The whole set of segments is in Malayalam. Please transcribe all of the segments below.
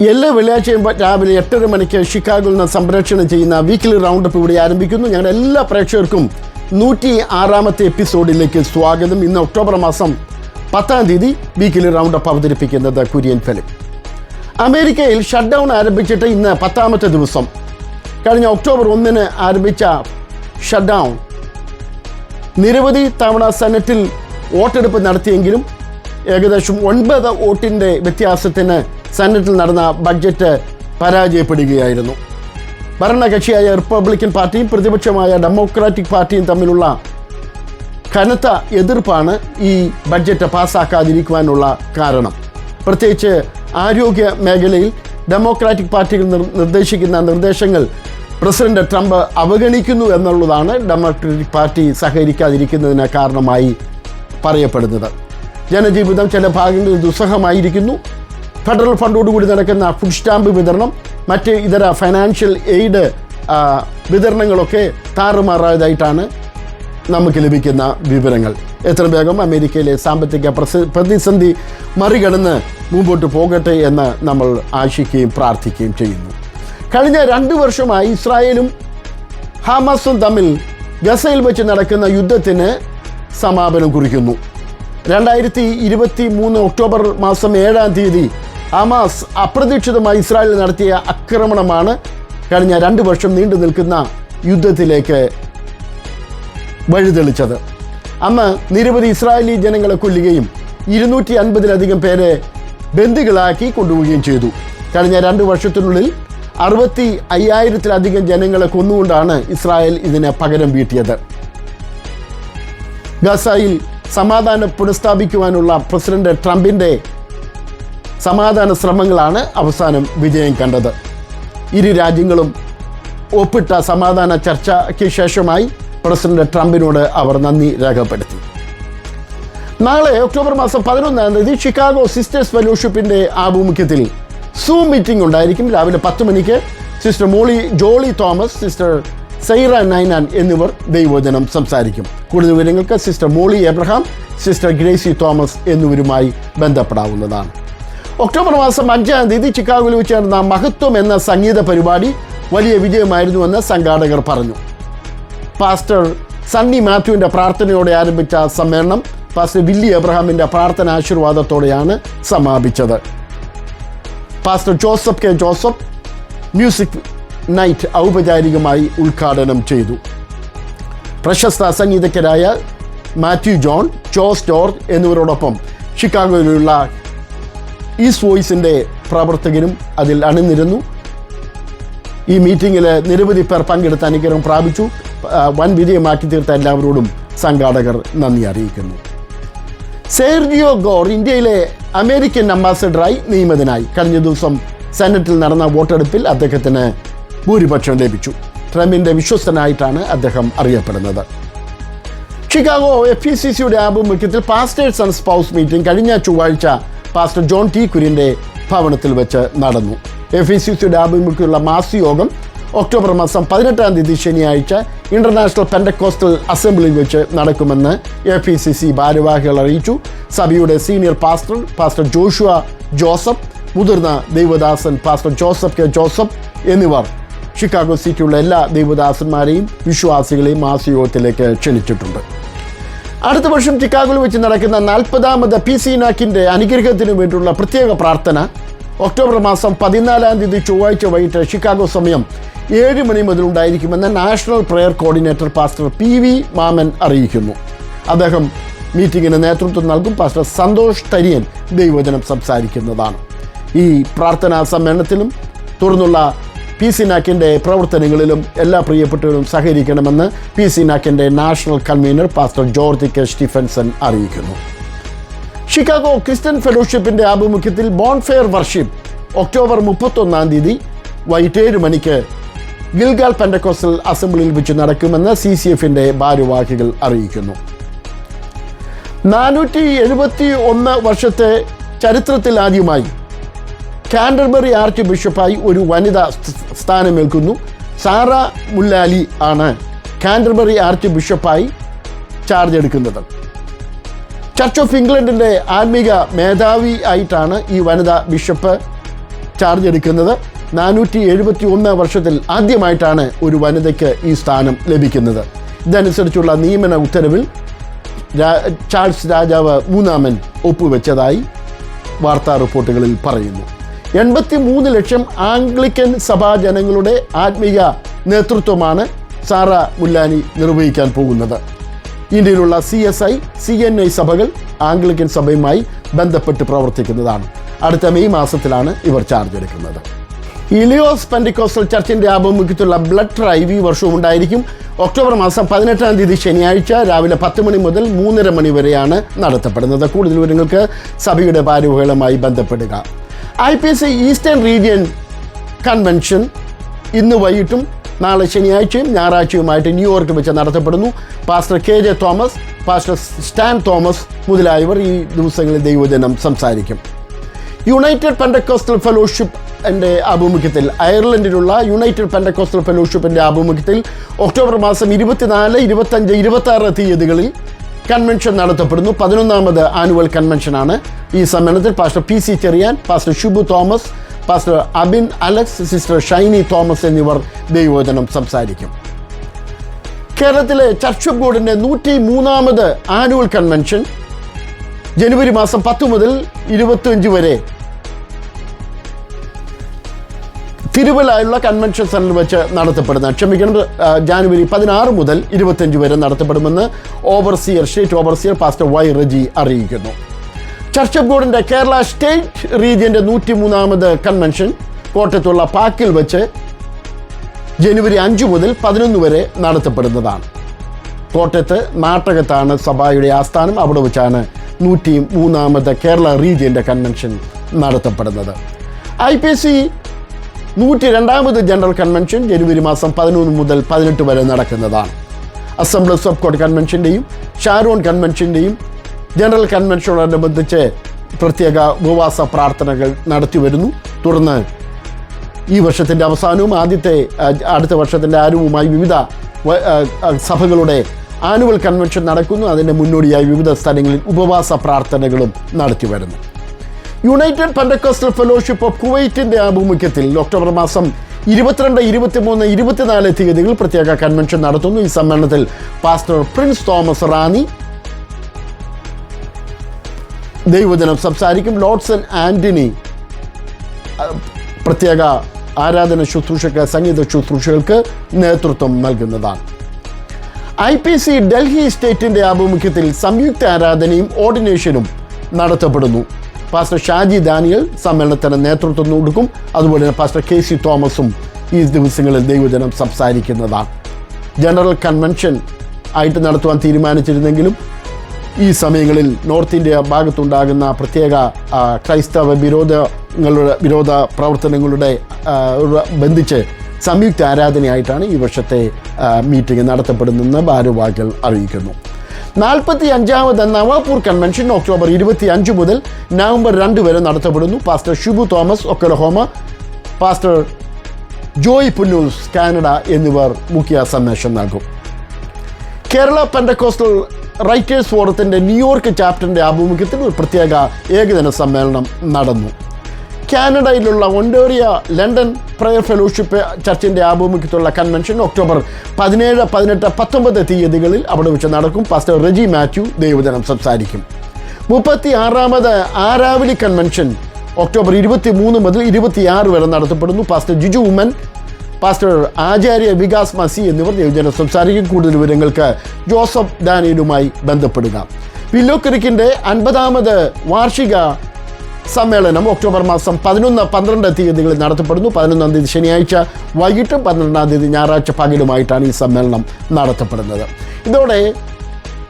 എല്ലാ വെള്ളിയാഴ്ചയും രാവിലെ എട്ടര മണിക്ക് ഷിക്കാഗോയിൽ നിന്ന് സംപ്രേക്ഷണം ചെയ്യുന്ന വീക്കിലി റൗണ്ട് അപ്പ് ഇവിടെ ആരംഭിക്കുന്നു. ഞങ്ങളുടെ എല്ലാ പ്രേക്ഷകർക്കും നൂറ്റി ആറാമത്തെ എപ്പിസോഡിലേക്ക് സ്വാഗതം. ഇന്ന് ഒക്ടോബർ മാസം പത്താം തീയതി വീക്കിലി റൗണ്ട് അപ്പ് അവതരിപ്പിക്കുന്നത് കുര്യൻ ഫിലിം അമേരിക്കയിൽ ഷട്ട് ഡൗൺ ആരംഭിച്ചിട്ട് ഇന്ന് പത്താമത്തെ ദിവസം. കഴിഞ്ഞ ഒക്ടോബർ ഒന്നിന് ആരംഭിച്ച ഷട്ട് ഡൗൺ നിരവധി തവണ സെനറ്റിൽ വോട്ടെടുപ്പ് നടത്തിയെങ്കിലും ഏകദേശം ഒൻപത് വോട്ടിന്റെ വ്യത്യാസത്തിന് സെനറ്റിൽ നടന്ന ബഡ്ജറ്റ് പരാജയപ്പെടുകയായിരുന്നു. ഭരണകക്ഷിയായ റിപ്പബ്ലിക്കൻ പാർട്ടിയും പ്രതിപക്ഷമായ ഡെമോക്രാറ്റിക് പാർട്ടിയും തമ്മിലുള്ള കനത്ത എതിർപ്പാണ് ഈ ബഡ്ജറ്റ് പാസ്സാക്കാതിരിക്കുവാനുള്ള കാരണം. പ്രത്യേകിച്ച് ആരോഗ്യ മേഖലയിൽ ഡെമോക്രാറ്റിക് പാർട്ടികൾ നിർ- നിർദ്ദേശിക്കുന്ന നിർദ്ദേശങ്ങൾ പ്രസിഡന്റ് ട്രംപ് അവഗണിക്കുന്നു എന്നുള്ളതാണ് ഡെമോക്രാറ്റിക് പാർട്ടി സഹകരിക്കാതിരിക്കുന്നതിന് കാരണമായി പറയപ്പെടുന്നത്. ജനജീവിതം ചില ഭാഗങ്ങളിൽ ദുസ്സഹമായിരിക്കുന്നു. ഫെഡറൽ ഫണ്ടോടുകൂടി നടക്കുന്ന ഫുഡ് സ്റ്റാമ്പ് വിതരണം മറ്റ് ഇതര ഫൈനാൻഷ്യൽ എയ്ഡ് വിതരണങ്ങളൊക്കെ താറുമാറായതായിട്ടാണ് നമുക്ക് ലഭിക്കുന്ന വിവരങ്ങൾ. എത്ര വേഗം അമേരിക്കയിലെ സാമ്പത്തിക പ്രതിസന്ധി മറികടന്ന് മുമ്പോട്ട് പോകട്ടെ എന്ന് നമ്മൾ ആശിക്കുകയും പ്രാർത്ഥിക്കുകയും ചെയ്യുന്നു. കഴിഞ്ഞ രണ്ട് വർഷമായി ഇസ്രായേലും ഹമാസും തമ്മിൽ ഗസയിൽ വെച്ച് നടക്കുന്ന യുദ്ധത്തിന് സമാപനം കുറിക്കുന്നു. രണ്ടായിരത്തി ഇരുപത്തി മൂന്ന് ഒക്ടോബർ മാസം ഏഴാം തീയതി ഹമാസ് അപ്രതീക്ഷിതമായി ഇസ്രായേലിൽ നടത്തിയ ആക്രമണമാണ് കഴിഞ്ഞ രണ്ട് വർഷം നീണ്ടു നിൽക്കുന്ന യുദ്ധത്തിലേക്ക് വഴിതെളിച്ചത്. അന്ന് നിരവധി ഇസ്രായേലി ജനങ്ങളെ കൊല്ലുകയും ഇരുന്നൂറ്റി അൻപതിലധികം പേരെ ബന്ദികളാക്കി കൊണ്ടുപോവുകയും ചെയ്തു. കഴിഞ്ഞ രണ്ട് വർഷത്തിനുള്ളിൽ അറുപത്തി അയ്യായിരത്തിലധികം ജനങ്ങളെ കൊന്നുകൊണ്ടാണ് ഇസ്രായേൽ ഇതിന് പകരം വീട്ടിയത്. ഗസയിൽ സമാധാനം പുനഃസ്ഥാപിക്കുവാനുള്ള പ്രസിഡന്റ് ട്രംപിന്റെ സമാധാന ശ്രമങ്ങളാണ് അവസാനം വിജയം കണ്ടത്. ഇരു രാജ്യങ്ങളും ഒപ്പിട്ട സമാധാന ചർച്ചയ്ക്ക് ശേഷമായി പ്രസിഡന്റ് ട്രംപിനോട് അവർ നന്ദി രേഖപ്പെടുത്തി. നാളെ ഒക്ടോബർ മാസം പതിനൊന്നാം തീയതി ഷിക്കാഗോ സിസ്റ്റേഴ്സ് ഫെലോഷിപ്പിന്റെ ആഭിമുഖ്യത്തിൽ സൂം മീറ്റിംഗ് ഉണ്ടായിരിക്കും. രാവിലെ പത്ത് മണിക്ക് sister Molly Jolly Thomas sister Saira Ninan എന്നിവർ ദൈവവചനം സംസാരിക്കും. കൂടുതൽ വിവരങ്ങൾക്ക് sister Molly Abraham sister Gracy Thomas എന്നിവരുമായി ബന്ധപ്പെടാവുന്നതാണ്. ഒക്ടോബർ മാസം അഞ്ചാം തീയതി ചിക്കാഗോയിൽ വെച്ച് നടന്ന മഹത്വം എന്ന സംഗീത പരിപാടി വലിയ വിജയമായിരുന്നുവെന്ന് സംഘാടകർ പറഞ്ഞു. പാസ്റ്റർ സണ്ണി മാത്യുവിന്റെ പ്രാർത്ഥനയോടെ ആരംഭിച്ച സമ്മേളനം പാസ്റ്റർ വില്ലി എബ്രഹാമിന്റെ പ്രാർത്ഥന ആശീർവാദത്തോടെയാണ് സമാപിച്ചത്. Pastor Joseph K Joseph music night ഔപചാരികമായി ഉദ്ഘാടനം ചെയ്തു. പ്രശസ്ത സംഗീതജ്ഞരായ മാത്യു ജോൺ ജോസ് ജോർജ് എന്നിവരോടൊപ്പം ഷിക്കാഗോയിലുള്ള ഈസ്റ്റ് വോയിസിന്റെ പ്രവർത്തകരും അതിൽ അണിനിരുന്നു. ഈ മീറ്റിങ്ങിൽ നിരവധി പേർ പങ്കെടുത്ത അനുഗ്രഹം പ്രാപിച്ചു. വൻ വിജയമാക്കി തീർത്ത എല്ലാവരോടും സംഘാടകർ നന്ദി അറിയിക്കുന്നു. സെർജിയോ ഗോർ ഇന്ത്യയിലെ അമേരിക്കൻ അംബാസഡറായി നിയമിതനായി. കഴിഞ്ഞ ദിവസം സെനറ്റിൽ നടന്ന വോട്ടെടുപ്പിൽ അദ്ദേഹത്തിന് ഭൂരിപക്ഷം ലഭിച്ചു. ട്രംപിന്റെ വിശ്വസ്തനായിട്ടാണ് അദ്ദേഹം അറിയപ്പെടുന്നത്. ഷിക്കാഗോ എഫ് ഇ സി സിയുടെ ആഭിമുഖ്യത്തിൽ പാസ്റ്റേഴ്സ് ആൻഡ് സ്പൗസ് മീറ്റിംഗ് കഴിഞ്ഞ ചൊവ്വാഴ്ച പാസ്റ്റർ ജോൺ ടി കുര്യന്റെ ഭവനത്തിൽ വെച്ച് നടന്നു. എഫ് ഇ സി സിയുടെ ആഭിമുഖ്യമുള്ള ഒക്ടോബർ മാസം പതിനെട്ടാം തീയതി ശനിയാഴ്ച ഇന്റർനാഷണൽ പെൻഡക്കോസ്റ്റൽ അസംബ്ലിയിൽ വെച്ച് നടക്കുമെന്ന് എഫ് ഇ സി സി ഭാരവാഹികൾ അറിയിച്ചു. സഭയുടെ senior pastor pastor Joshua Joseph മുതിർന്ന ദൈവദാസൻ പാസ്റ്റർ ജോസഫ് കെ ജോസഫ് എന്നിവർ ഷിക്കാഗോ സിറ്റിയുള്ള എല്ലാ ദൈവദാസന്മാരെയും വിശ്വാസികളെയും മാസയോഗത്തിലേക്ക് ക്ഷണിച്ചിട്ടുണ്ട്. അടുത്ത വർഷം ചിക്കാഗോയിൽ വെച്ച് നടക്കുന്ന നാൽപ്പതാമത് പി സി നാക്കിന്റെ അനുഗ്രഹത്തിന് വേണ്ടിയുള്ള പ്രത്യേക പ്രാർത്ഥന. ഒക്ടോബർ മാസം പതിനാലാം തീയതി ചൊവ്വാഴ്ച വൈകിട്ട് ഷിക്കാഗോ സമയം ഏഴ് മണി മുതൽ ഉണ്ടായിരിക്കുമെന്ന് national prayer coordinator pastor P V Mammen അറിയിക്കുന്നു. അദ്ദേഹം മീറ്റിംഗിന് നേതൃത്വം നൽകും. പാസ്റ്റർ സന്തോഷ് തരിയൻ ദൈവജനം സംസാരിക്കുന്നതാണ്. ഈ പ്രാർത്ഥനാ സമ്മേളനത്തിലും തുടർന്നുള്ള പി സി നാക്കിന്റെ പ്രവർത്തനങ്ങളിലും എല്ലാ പ്രിയപ്പെട്ടവരും സഹകരിക്കണമെന്ന് P C നാക്കിന്റെ national convener pastor George K. Stephenson അറിയിക്കുന്നു. ഷിക്കാഗോ ക്രിസ്ത്യൻ ഫെലോഷിപ്പിന്റെ ആഭിമുഖ്യത്തിൽ ബോൺഫെയർ വർഷിപ്പ് ഒക്ടോബർ മുപ്പത്തൊന്നാം തീയതി വൈകിട്ട് ഏഴ് മണിക്ക് ഗിൽഗാൽ പെൻഡക്കോസ്റ്റൽ അസംബ്ലിയിൽ വെച്ച് നടക്കുമെന്ന് സി സി എഫിന്റെ ഭാരവാഹികൾ അറിയിക്കുന്നു. നാനൂറ്റി എഴുപത്തി ഒന്ന് വർഷത്തെ ചരിത്രത്തിൽ ആദ്യമായി കാൻഡർബറി ആർച്ച് ബിഷപ്പായി ഒരു വനിത സ്ഥാനമേൽക്കുന്നു. സാറ മുല്ലാലി ആണ് കാൻഡർബറി ആർച്ച് ബിഷപ്പായി ചാർജ് എടുക്കുന്നത്. ചർച്ച് ഓഫ് ഇംഗ്ലണ്ടിന്റെ ആത്മീക മേധാവി ആയിട്ടാണ് ഈ വനിതാ ബിഷപ്പ് ചാർജ് എടുക്കുന്നത്. നാനൂറ്റി എഴുപത്തി ഒന്ന് വർഷത്തിൽ ആദ്യമായിട്ടാണ് ഒരു വനിതയ്ക്ക് ഈ സ്ഥാനം ലഭിക്കുന്നത്. ഇതനുസരിച്ചുള്ള നിയമന ഉത്തരവിൽ ചാൾസ് രാജാവ് മൂന്നാമൻ ഒപ്പുവെച്ചതായി വാർത്താ റിപ്പോർട്ടുകളിൽ പറയുന്നു. എൺപത്തി മൂന്ന് ലക്ഷം ആംഗ്ലിക്കൻ സഭാ ജനങ്ങളുടെ ആത്മീയ നേതൃത്വമാണ് സാറ മുല്ലാനി നിർവഹിക്കാൻ പോകുന്നത്. ഇന്ത്യയിലുള്ള C S I C N I സഭകൾ ആംഗ്ലിക്കൻ സഭയുമായി ബന്ധപ്പെട്ട് പ്രവർത്തിക്കുന്നതാണ്. അടുത്ത മെയ് മാസത്തിലാണ് ഇവർ ചാർജ് എടുക്കുന്നത്. ഇലിയോസ് പെൻഡിക്കോസ്റ്റൽ ചർച്ചിന്റെ ആഭിമുഖ്യത്തിലുള്ള ബ്ലഡ് ഡ്രൈവ് ഈ വർഷവും ഉണ്ടായിരിക്കും. ഒക്ടോബർ മാസം പതിനെട്ടാം തീയതി ശനിയാഴ്ച രാവിലെ പത്ത് മണി മുതൽ മൂന്നര മണി വരെയാണ് നടത്തപ്പെടുന്നത്. കൂടുതൽ വിവരങ്ങൾക്ക് സഭയുടെ ഭാരവാഹികളുമായി ബന്ധപ്പെടുക. I P C eastern region convention ഇന്ന് വൈകിട്ടും നാളെ ശനിയാഴ്ചയും ഞായറാഴ്ചയുമായിട്ട് ന്യൂയോർക്ക് വെച്ച് നടത്തപ്പെടുന്നു. Pastor K J Thomas pastor Stan Thomas മുതലായവർ ഈ ദിവസങ്ങളിൽ ദൈവജനം സംസാരിക്കും. യുണൈറ്റഡ് പെൻഡക്കോസ്റ്റൽ ഫെലോഷിപ്പ് എന്റെ ആഭിമുഖ്യത്തിൽ അയർലൻഡിലുള്ള യുണൈറ്റഡ് പെൻഡക്കോസ്റ്റൽ ഫെലോഷിപ്പിന്റെ ആഭിമുഖ്യത്തിൽ ഒക്ടോബർ മാസം ഇരുപത്തിനാല് ഇരുപത്തഞ്ച് ഇരുപത്തി ആറ് തീയതികളിൽ കൺവെൻഷൻ നടത്തപ്പെടുന്നു. പതിനൊന്നാമത് ആനുവൽ കൺവെൻഷനാണ് ഈ സമ്മേളനത്തിൽ pastor P C Cherian pastor Shubu Thomas pastor Abin Alex sister Shiny Thomas എന്നിവർ ദൈവവചനം സംസാരിക്കും. കേരളത്തിലെ ചർച്ച് ബോർഡിന്റെ നൂറ്റി മൂന്നാമത് ആനുവൽ കൺവെൻഷൻ ജനുവരി മാസം പത്ത് മുതൽ ഇരുപത്തിയഞ്ച് വരെ തിരുവല്ലായുള്ള കൺവെൻഷൻ സെന്ററിൽ വെച്ച് നടത്തപ്പെടുന്ന ക്ഷമിക്കണം ജാനുവരി പതിനാറ് മുതൽ ഇരുപത്തിയഞ്ച് വരെ നടത്തപ്പെടുമെന്ന് overseer state overseer pastor Y Reji അറിയിക്കുന്നു. ചർച്ച് ഓഫ് ഗോഡിന്റെ കേരള സ്റ്റേറ്റ് റീജിയന്റെ നൂറ്റി മൂന്നാമത് കൺവെൻഷൻ കോട്ടയത്തുള്ള പാക്കിൽ വെച്ച് ജനുവരി അഞ്ച് മുതൽ പതിനൊന്ന് വരെ നടത്തപ്പെടുന്നതാണ്. കോട്ടയത്ത് നാട്ടകത്താണ് സഭയുടെ ആസ്ഥാനം അവിടെ വെച്ചാണ് നൂറ്റി മൂന്നാമത് കേരള റീജിയന്റെ കൺവെൻഷൻ നടത്തപ്പെടുന്നത്. ഐ പി സി നൂറ്റി രണ്ടാമത് ജനറൽ കൺവെൻഷൻ ജനുവരി മാസം പതിനൊന്ന് മുതൽ പതിനെട്ട് വരെ നടക്കുന്നതാണ്. അസംബ്ലീസ് ഓഫ് കോഡ് കൺവെൻഷന്റെയും ഷാരോൺ കൺവെൻഷന്റെയും ജനറൽ കൺവെൻഷനോടനുബന്ധിച്ച് പ്രത്യേക ഉപവാസ പ്രാർത്ഥനകൾ നടത്തി വരുന്നു. തുടർന്ന് ഈ വർഷത്തിന്റെ അവസാനവും ആദ്യത്തെ അടുത്ത വർഷത്തിന്റെ ആരവുമായി വിവിധ സഭകളുടെ ആനുവൽ കൺവെൻഷൻ നടക്കുന്നു. അതിന്റെ മുന്നോടിയായി വിവിധ സ്ഥലങ്ങളിൽ ഉപവാസ പ്രാർത്ഥനകളും നടത്തി വരുന്നു. യുണൈറ്റഡ് പെൻഡക്കോസ്റ്റൽ ഫെലോഷിപ്പ് ഓഫ് കുവൈറ്റിന്റെ ആഭിമുഖ്യത്തിൽ ഒക്ടോബർ മാസം ഇരുപത്തിരണ്ട് ഇരുപത്തിമൂന്ന് ഇരുപത്തിനാല് തീയതികൾ പ്രത്യേക കൺവെൻഷൻ നടത്തുന്നു. ഈ സമ്മേളനത്തിൽ പാസ്റ്റർ പ്രിൻസ് തോമസ് റാണി ദൈവദിനം സംസാരിക്കും. ലോഡ്സൺ ആന്റണി പ്രത്യേക ആരാധന ശുശ്രൂഷക്ക് സംഗീത ശുശ്രൂഷകൾക്ക് നേതൃത്വം നൽകുന്നതാണ്. ഐ പി സി ഡൽഹി സ്റ്റേറ്റിന്റെ ആഭിമുഖ്യത്തിൽ സംയുക്ത ആരാധനയും ഓർഡിനേഷനും നടത്തപ്പെടുന്നു. പാസ്റ്റർ ഷാജി ദാനിയൽ സമ്മേളനത്തിന് നേതൃത്വം കൊടുക്കും. അതുപോലെ തന്നെ പാസ്റ്റർ കെ സി തോമസും ഈ ദിവസങ്ങളിൽ ദൈവജനം സംസാരിക്കുന്നതാണ്. ജനറൽ കൺവെൻഷൻ ആയിട്ട് നടത്തുവാൻ തീരുമാനിച്ചിരുന്നെങ്കിലും ഈ സമയങ്ങളിൽ നോർത്ത് ഇന്ത്യ ഭാഗത്തുണ്ടാകുന്ന പ്രത്യേക ക്രൈസ്തവ വിരോധങ്ങളുടെ വിരോധ പ്രവർത്തനങ്ങളുടെ ബന്ധിച്ച് സംയുക്ത ആരാധനയായിട്ടാണ് ഈ വർഷത്തെ മീറ്റിംഗ് നടത്തപ്പെടുന്നതെന്ന് ഭാരവാഹികൾ അറിയിക്കുന്നു. നാൽപ്പത്തി അഞ്ചാമത് നവാപൂർ കൺവെൻഷൻ ഒക്ടോബർ ഇരുപത്തി അഞ്ച് മുതൽ നവംബർ രണ്ട് വരെ നടത്തപ്പെടുന്നു. Pastor Shibu Thomas Oklahoma pastor Joy Punnoose Canada എന്നിവർ മുഖ്യ സന്ദേശം നൽകും. കേരള പെൻഡക്കോസ്റ്റൽ റൈറ്റേഴ്സ് ഫോറത്തിന്റെ ന്യൂയോർക്ക് ചാപ്റ്ററിന്റെ ആഭിമുഖ്യത്തിൽ ഒരു പ്രത്യേക ഏകദിന സമ്മേളനം നടന്നു. കാനഡയിലുള്ള ഒൻഡോറിയ ലണ്ടൻ പ്രയർ ഫെലോഷിപ്പ് ചർച്ചിന്റെ ആഭിമുഖ്യത്തിലുള്ള കൺവെൻഷൻ ഒക്ടോബർ പതിനേഴ് പതിനെട്ട് പത്തൊമ്പത് തീയതികളിൽ അവിടെ വെച്ച് നടക്കും. പാസ്റ്റർ റെജി മാത്യു ദൈവജനം സംസാരിക്കും. മുപ്പത്തി ആറാമത് ആരാവലി കൺവെൻഷൻ ഒക്ടോബർ ഇരുപത്തി മൂന്ന് മുതൽ ഇരുപത്തിയാറ് വരെ നടത്തപ്പെടുന്നു. പാസ്റ്റർ ജിജു ഉമ്മൻ പാസ്റ്റർ ആചാര്യ വികാസ് മസി എന്നിവർ ദൈവജനം സംസാരിക്കും. കൂടുതൽ വിവരങ്ങൾക്ക് ജോസഫ് ഡാനിയലുമായി ബന്ധപ്പെടുക. വില്ലോക്കരിക്കിന്റെ അൻപതാമത് വാർഷിക സമ്മേളനം ഒക്ടോബർ മാസം പതിനൊന്ന് പന്ത്രണ്ട് തീയതികളിൽ നടത്തപ്പെടുന്നു. പതിനൊന്നാം തീയതി ശനിയാഴ്ച വൈകിട്ടും പന്ത്രണ്ടാം തീയതി ഞായറാഴ്ച പകലുമായിട്ടാണ് ഈ സമ്മേളനം നടത്തപ്പെടുന്നത്. ഇതോടെ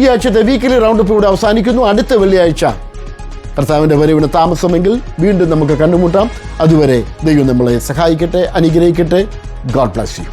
ഈ ആഴ്ചത്തെ വീക്കിലി റൗണ്ട് അപ്പ് ഇവിടെ അവസാനിക്കുന്നു. അടുത്ത വെള്ളിയാഴ്ച കർത്താവിന്റെ വരവിന് താമസമെങ്കിൽ വീണ്ടും നമുക്ക് കണ്ടുമുട്ടാം. അതുവരെ ദൈവം നമ്മളെ സഹായിക്കട്ടെ അനുഗ്രഹിക്കട്ടെ. God bless you